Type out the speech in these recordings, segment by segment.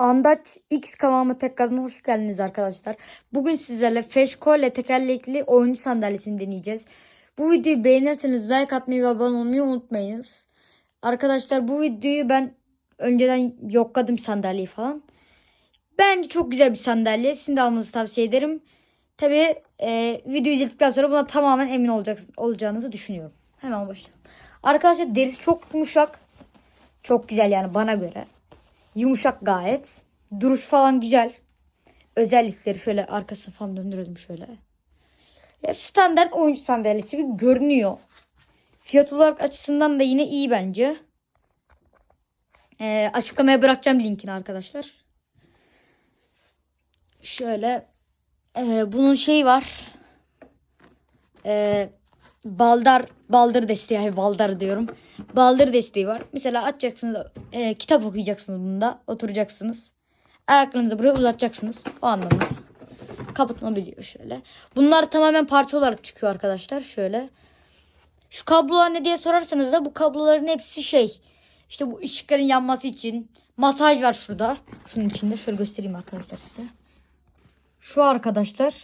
Andaç X kanalıma tekrardan hoş geldiniz arkadaşlar. Bugün sizlerle Feşko ile tekerlekli oyuncu sandalyesini deneyeceğiz. Bu videoyu beğenirseniz like atmayı ve abone olmayı unutmayınız. Arkadaşlar bu videoyu ben önceden yokladım sandalyeyi falan. Bence çok güzel bir sandalye. Sizin de almanızı tavsiye ederim. Tabi e, videoyu izledikten sonra buna tamamen emin olacak, olacağınızı düşünüyorum. Hemen başlayalım. Arkadaşlar derisi çok yumuşak. Çok güzel yani bana göre. Yumuşak gayet. Duruş falan güzel. Özellikleri şöyle arkasını falan döndürelim şöyle. Ya standart oyuncu sandalyesi gibi görünüyor. Fiyat olarak açısından da yine iyi bence. Ee, açıklamaya bırakacağım linkini arkadaşlar. Şöyle e, bunun şeyi var. E, baldar baldır desteği ay baldar diyorum. Baldır desteği var. Mesela açacaksınız e, kitap okuyacaksınız bunda. Oturacaksınız. Ayaklarınızı buraya uzatacaksınız. O anlamda. Kapatılabiliyor şöyle. Bunlar tamamen parça olarak çıkıyor arkadaşlar. Şöyle. Şu kablolar ne diye sorarsanız da bu kabloların hepsi şey. İşte bu ışıkların yanması için. Masaj var şurada. Şunun içinde. Şöyle göstereyim arkadaşlar size. Şu arkadaşlar.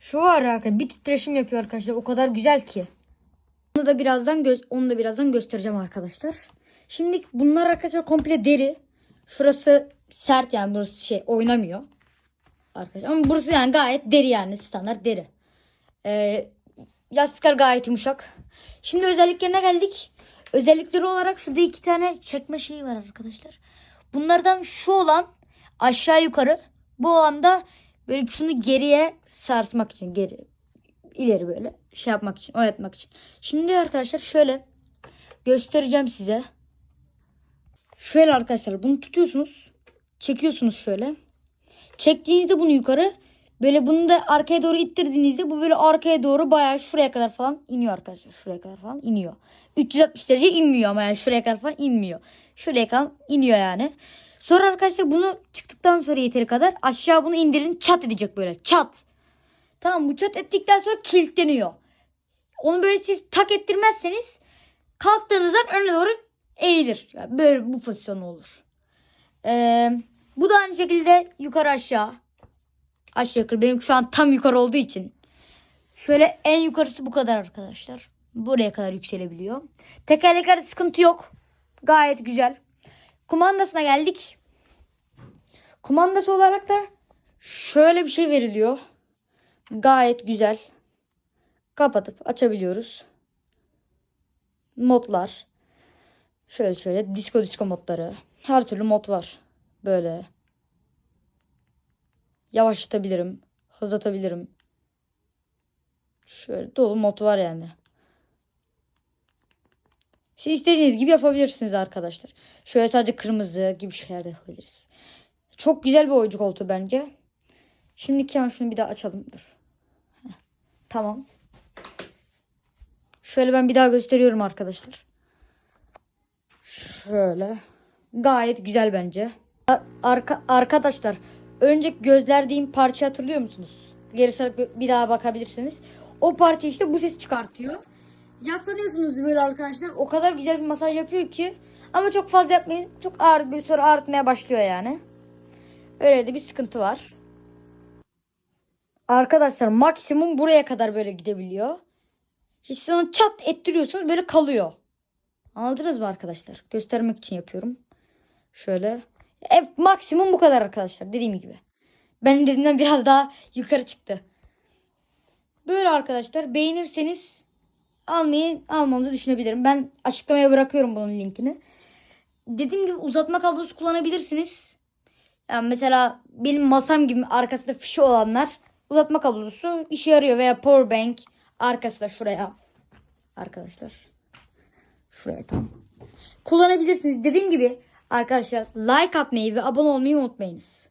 Şu var arkadaşlar. Bir titreşim yapıyor arkadaşlar. O kadar güzel ki. Onu da birazdan göz onu da birazdan göstereceğim arkadaşlar. Şimdi bunlar arkadaşlar komple deri. Şurası sert yani burası şey oynamıyor. Arkadaşlar ama burası yani gayet deri yani standart deri. Ee, yastıklar gayet yumuşak. Şimdi özelliklerine geldik. Özellikleri olarak şurada iki tane çekme şeyi var arkadaşlar. Bunlardan şu olan aşağı yukarı bu olanda böyle şunu geriye sarsmak için geri ileri böyle şey yapmak için oynatmak için. Şimdi arkadaşlar şöyle göstereceğim size. Şöyle arkadaşlar bunu tutuyorsunuz. Çekiyorsunuz şöyle. Çektiğinizde bunu yukarı böyle bunu da arkaya doğru ittirdiğinizde bu böyle arkaya doğru bayağı şuraya kadar falan iniyor arkadaşlar. Şuraya kadar falan iniyor. 360 derece inmiyor ama yani şuraya kadar falan inmiyor. Şuraya kadar iniyor yani. Sonra arkadaşlar bunu çıktıktan sonra yeteri kadar aşağı bunu indirin çat edecek böyle çat. Tamam bu çat ettikten sonra kilitleniyor. Onu böyle siz tak ettirmezseniz kalktığınızdan öne doğru eğilir. Yani böyle bu pozisyon olur. Ee, bu da aynı şekilde yukarı aşağı. Aşağı yukarı. Benim şu an tam yukarı olduğu için. Şöyle en yukarısı bu kadar arkadaşlar. Buraya kadar yükselebiliyor. Tekerleklerde sıkıntı yok. Gayet güzel. Kumandasına geldik. Kumandası olarak da şöyle bir şey veriliyor. Gayet güzel. Kapatıp açabiliyoruz. Modlar. Şöyle şöyle disco disco modları. Her türlü mod var. Böyle. Yavaşlatabilirim. Hızlatabilirim. Şöyle dolu mod var yani. Siz istediğiniz gibi yapabilirsiniz arkadaşlar. Şöyle sadece kırmızı gibi şeyler de yapabiliriz. Çok güzel bir oyuncu koltuğu bence. Şimdi hemen şunu bir daha açalım. Dur. Tamam. Şöyle ben bir daha gösteriyorum arkadaşlar. Şöyle. Gayet güzel bence. Ar- Arka, arkadaşlar önceki gözlerdiğim parça hatırlıyor musunuz? Geri sarıp bir daha bakabilirsiniz. O parça işte bu ses çıkartıyor. Yaslanıyorsunuz böyle arkadaşlar. O kadar güzel bir masaj yapıyor ki. Ama çok fazla yapmayın. Çok ağır bir sonra ağrıtmaya başlıyor yani. Öyle de bir sıkıntı var. Arkadaşlar maksimum buraya kadar böyle gidebiliyor. Hiç sonra çat ettiriyorsunuz böyle kalıyor. Anladınız mı arkadaşlar? Göstermek için yapıyorum. Şöyle. E, maksimum bu kadar arkadaşlar dediğim gibi. Benim dediğimden biraz daha yukarı çıktı. Böyle arkadaşlar beğenirseniz almayı almanızı düşünebilirim. Ben açıklamaya bırakıyorum bunun linkini. Dediğim gibi uzatma kablosu kullanabilirsiniz. Yani mesela benim masam gibi arkasında fişi olanlar uzatma kablosu işe yarıyor veya power bank arkası da şuraya arkadaşlar. Şuraya tam. Kullanabilirsiniz. Dediğim gibi arkadaşlar like atmayı ve abone olmayı unutmayınız.